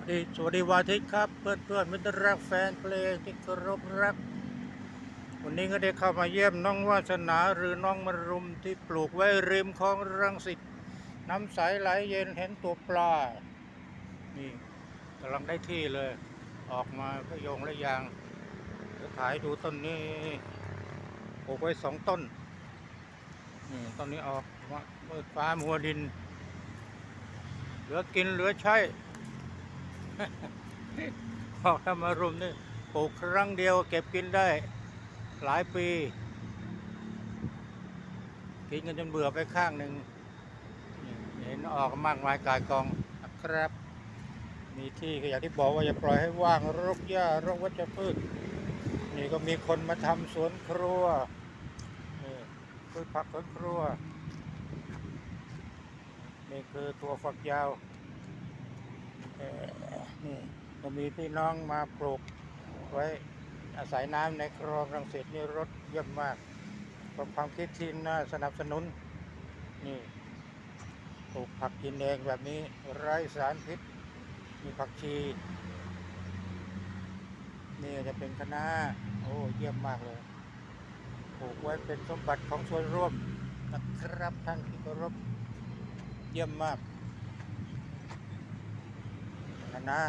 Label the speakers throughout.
Speaker 1: วัสดีสวัสดีวอาทิตย์ครับ เพื่อนเพื่อนมิตรรักแฟนเพลงที่เคารพรัก วันนี้ก็ได้เข้ามาเยี่ยมน้องวาสนาหรือน้องมรุมที่ปลูกไว้ริมคลองรังสิตน้ำใสไหลเย็นเห็นตัวปลา นี่กำลังได้ที่เลย ออกมาก็โยงและยางเดี๋ยวถ่ายดูต้นนี้ปลูกไว้สองต้นนี่ต้นนี้ออกมาเมื่อฟ้ามัวดิน เหลือกินเหลือใช้ พอกทำมารุมนี่ปลูกครั้งเดียวเก็บกินได้ หลายปี กินกันจนเบื่อไปข้างหนึ่งเห็นออกมากมายกายกองครับ มีที่ก็อย่างที่บอกว่าอย่าปล่อยให้ว่างรกหญ้ารกวัชพืชนี่ก็มีคนมาทำสวนครัวนี่พืชผักสวนครัวนี่คือตัวฝักยาว นี่ก็มีพี่น้องมาปลูกไว้อาศัยน้ำในคลองรังสิตนี่รถเยี่ยมมากเป็นความคิดที่น่าสนับสนุน นี่ปลูกผักกินเองแบบนี้ไร้สารพิษ มีผักชี นี่จะเป็นคณะโอ้เยี่ยมมากเลยปลูกไว้เป็นสมบัติของส่วนร่วมนะครับท่านที่เคารพเยี่ยมมาก คณะ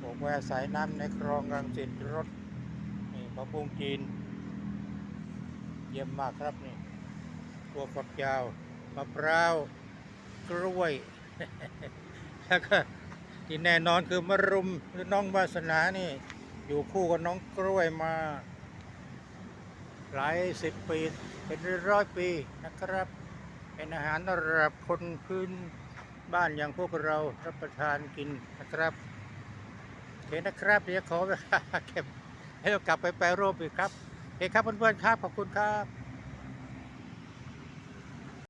Speaker 1: ผมแวอาศัยน้ำในคลองรังสิตรถนี่มะม่วงจีน เยี่ยมมากครับนี่ตัวฝักยาวมะพร้าวกล้วย แล้วก็ที่แน่นอนคือมะรุมหรือน้องวาสนานี่ อยู่คู่กับน้องกล้วยมา หลายสิบปี เป็นร้อยปีนะครับ เป็นอาหารสำหรับคนพื้นบ้านอย่างพวกเรารับประทานกินนะครับโอเคนะครับเดี๋ยวขอเวลาเก็บให้เรากลับไปแปรรูปอีกครับโอเคครับเพื่อนๆครับขอบคุณครับ